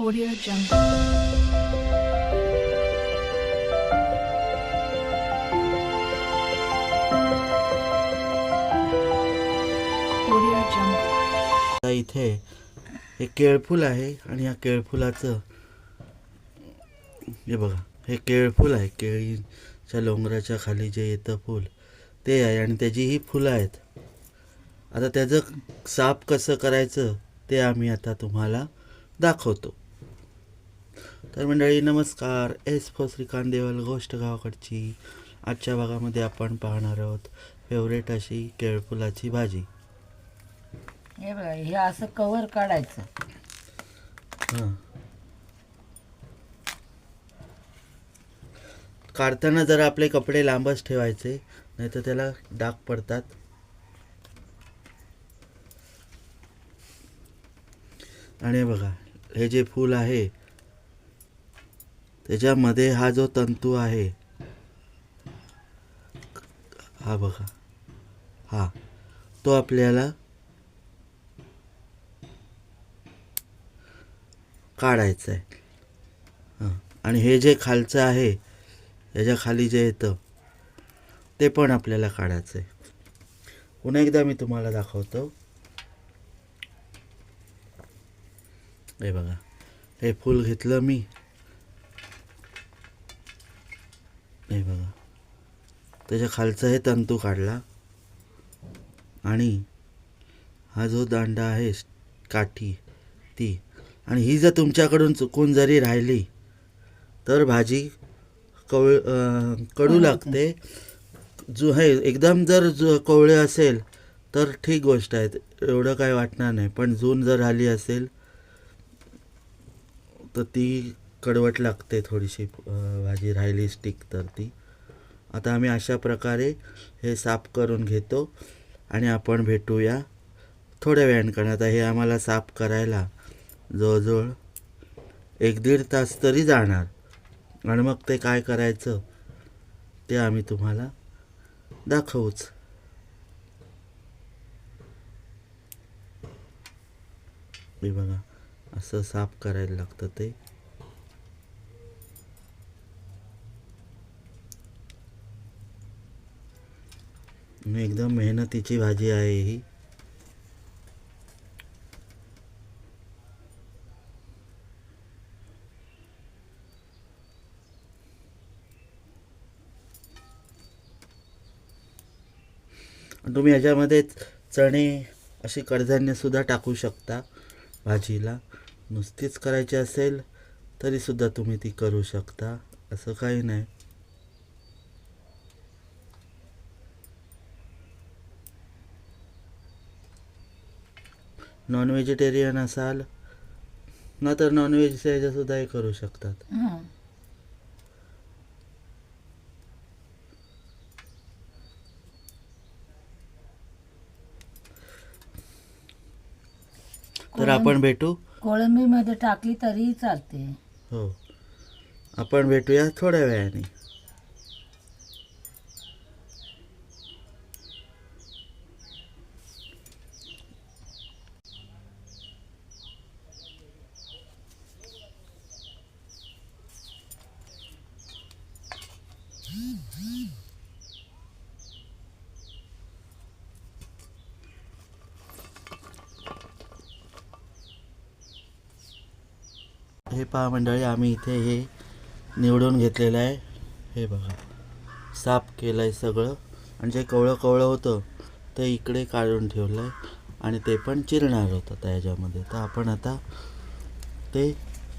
Audio Jungle. Audio Jungle. इथे हे केळफूल आहे आणि या केळफुलाचं हे बघा हे केळफूल आहे केळीच्या डोंगराच्या खाली जे येतं फूल ते आहे आणि त्याची ही फुलं आहेत आता त्याचं साफ कसं करायचं ते आम्ही आता तुम्हाला दाखवतो तर मंडळी नमस्कार. एस फो श्रीकांत देवल गोष्ट गावाकडची. आजच्या भागामध्ये आपण पाहणार आहोत फेवरेट अशी केळफुलाची भाजी. हे बघा हे असं कवर काढायचं. हां. काढताना जरा आपले कपडे लांबच ठेवायचे नाही तर त्याला डाग पडतात. आणि हे बघा हे जे फूल आहे त्याच्यामध्ये हा जो तंतू आहे हा बघा हा तो आपल्याला काढायचं आहे. हां आणि हे जे खालचं आहे याच्या खाली जे येतं ते पण आपल्याला काढायचं आहे. पुन्हा एकदा मी तुम्हाला दाखवतो. हे बघा हे फूल घेतलं मी. हे बघा. त्याच्या खालचं हे तंतू काढला. आणि हा जो दांडा आहे काठी ती. आणि ही जर तुमच्याकडून चुकून जरी राहिली तर भाजी कवळ अं, कडू लागते. जो आहे एकदम जर जो कवळे असेल तर ठीक गोष्ट आहे. एवढं काय वाटणार नाही. पण जून जर आली असेल तर ती कडवट लागते थोडीशी भाजी राहिली स्टिक तर ती. आता आम्ही अशा प्रकारे हे साफ करून घेतो आणि आपण भेटूया थोड्या वेळाने कारण आता हे आम्हाला साफ करायला जवळजवळ एक दीड तास तरी जाणार. आणि मग ते काय करायचं ते आम्ही तुम्हाला दाखवूच. बघा असं साफ करायला लागतं ते. आणि एकदम मेहनतीची भाजी आहे ही. तुम्ही याच्यामध्ये चणे अशी कडधान्यसुद्धा टाकू शकता भाजीला. नुसतीच करायची असेल तरीसुद्धा तुम्ही ती करू शकता. असं काही नाही. नॉन व्हेजिटेरियन असाल ना तर नॉनव्हेजच्या ह्याच्यासुद्धा हे करू शकतात. हं. तर आपण भेटू. कोळंबीमध्ये टाकली तरीही चालते. हो. आपण भेटूया थोड्या वेळाने. हे पहा मंडळी आम्ही इथे हे निवडून घेतलेलं आहे. हे बघा साफ केलं आहे सगळं. आणि जे कवळं कवळं होतं ते इकडे काढून ठेवलं आहे आणि ते पण चिरणार होतं त्याच्यामध्ये तर आपण आता ते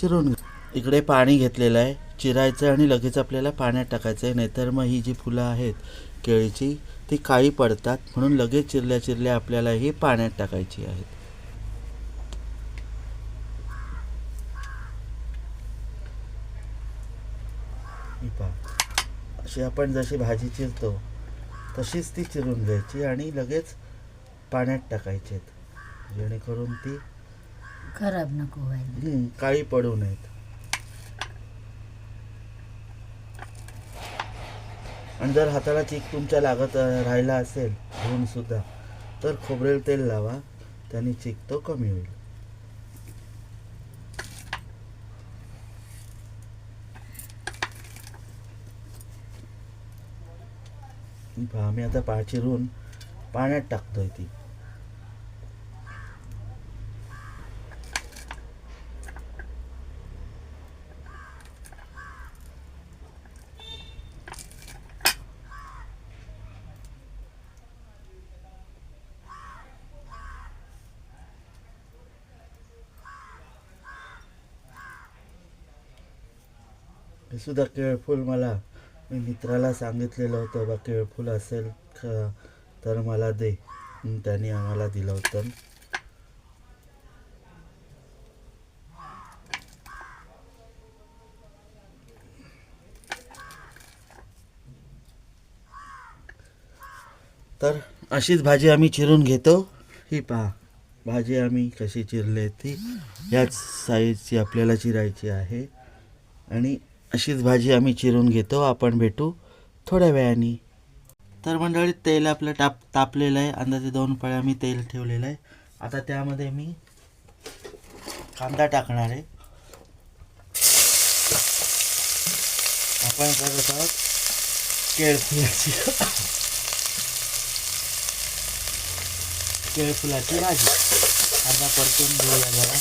चिरून इकडे पाणी घेतलेलं आहे. चिरायचं आणि लगेच आपल्याला पाण्यात टाकायचं आहे नाहीतर मग ही जी फुलं आहेत केळीची ती काळी पडतात. म्हणून लगेच चिरल्या चिरल्या आपल्याला ही पाण्यात टाकायची आहेत. ही पहा अशी आपण जशी भाजी चिरतो तशीच ती चिरून घ्यायची आणि लगेच पाण्यात टाकायची आहेत. जेणेकरून ती खराब नको व्हायला. काळी पडू नयेत. आणि जर हाताला चीक तुमच्या लागत राहिला असेल धुवून सुद्धा तर खोबरेल तेल लावा. त्याने चीक तो कमी होईल. पहा, आम्ही आता पहा चिरून पाण्यात टाकतोय ती. सुद्धा केळफूल मला मी मित्राला सांगितलेलं होतं बा केळफूल असेल का तर मला दे. त्याने आम्हाला दिलं होतं. तर अशीच भाजी आम्ही चिरून घेतो. ही पहा भाजी आम्ही कशी चिरली ती याच साईजची आपल्याला चिरायची आहे. आणि अशीच भाजी आम्ही चिरून घेतो आपण भेटू थोड्या वेळाने. तर मंडळी तेल आपलं टाप तापलेलं आहे. अंदाजे दोन पळ्या मी तेल ठेवलेलं आहे. आता त्यामध्ये मी कांदा टाकणार आहे. आपण करत आहोत केळफुलाची केळफुलाची भाजी. कांदा परतून घेऊया जरा.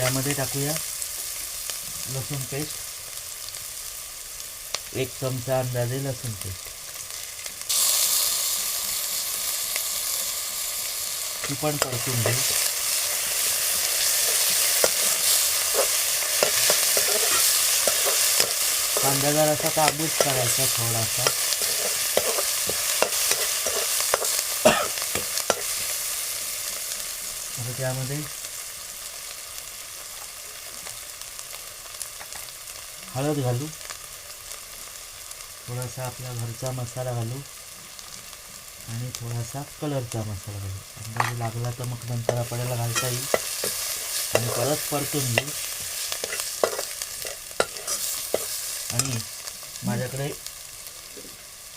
त्यामध्ये टाकूया लसूण पेस्ट. एक चमचा अंदाजे लसूण पेस्ट. ती पण परतून घेऊ कांदा जरासा काबूस करायचा थोडासा आता त्यामध्ये हळद घालू. थोडासा आपला घरचा मसाला घालू. आणि थोडासा कलरचा मसाला घालू. अंदाजे लागला तर मग नंतर आपल्याला घालता येईल. आणि परत परतून घेऊ. आणि माझ्याकडे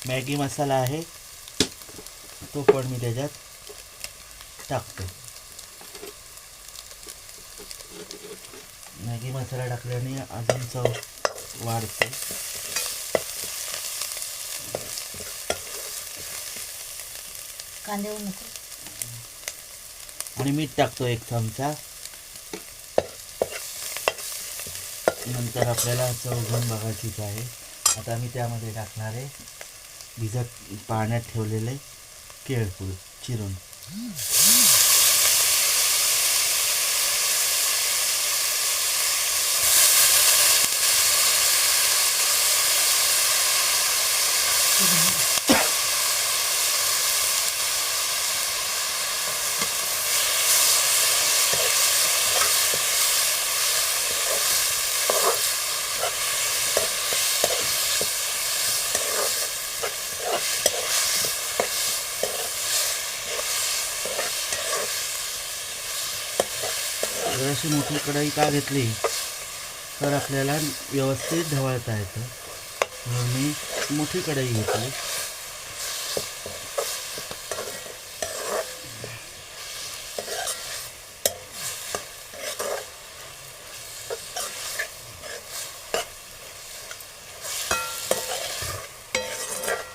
मॅगी मसाला आहे. तो पण मी त्याच्यात टाकतो. मॅगी मसाला टाकल्याने अजून चव वाढते. कांदे नको. आणि मीठ टाकतो एक चमचा. नंतर आपल्याला घेऊन बघायचीच आहे. आता मी त्यामध्ये टाकणार आहे भिजत पाण्यात ठेवलेले केळफूल चिरून. अशी मोठी कढई का घेतली तर आपल्याला व्यवस्थित ढवळता येतं. म्हणून मी मोठी कढई घेतली.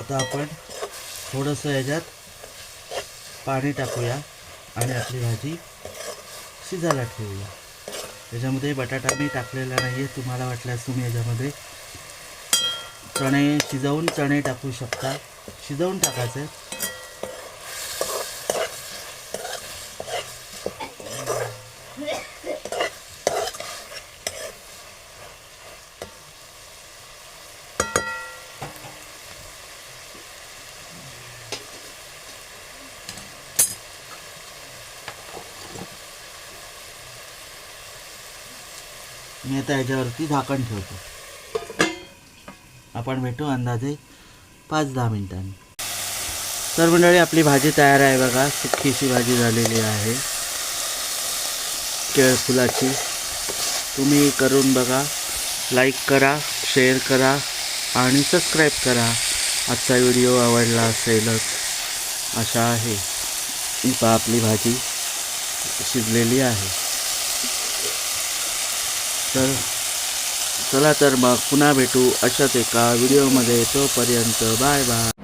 आता आपण थोडंसं याच्यात पाणी टाकूया आणि आपली भाजी शिजायला ठेवूया त्याच्यामध्ये बटाटा मी टाकलेला नाही आहे तुम्हाला वाटल्यास तुम्ही याच्यामध्ये चणे शिजवून चणे टाकू शकता. शिजवून टाकायचे मी आता याच्यावरती झाकण ठेवतो. आपण भेटू अंदाजे पाच दहा मिनटांनी. तर मंडळी आपली भाजी तयार आहे बघा. सुक्कीशी भाजी झालेली आहे. केळफुलाची तुम्ही करून बघा. लाईक करा शेअर करा आणि सबस्क्राईब करा. आजचा व्हिडिओ आवडला असेलच अशा आहे. ही आपली भाजी शिजलेली आहे. तर चला तर मग पुन्हा भेटू अशाच एका व्हिडिओमध्ये तोपर्यंत बाय बाय.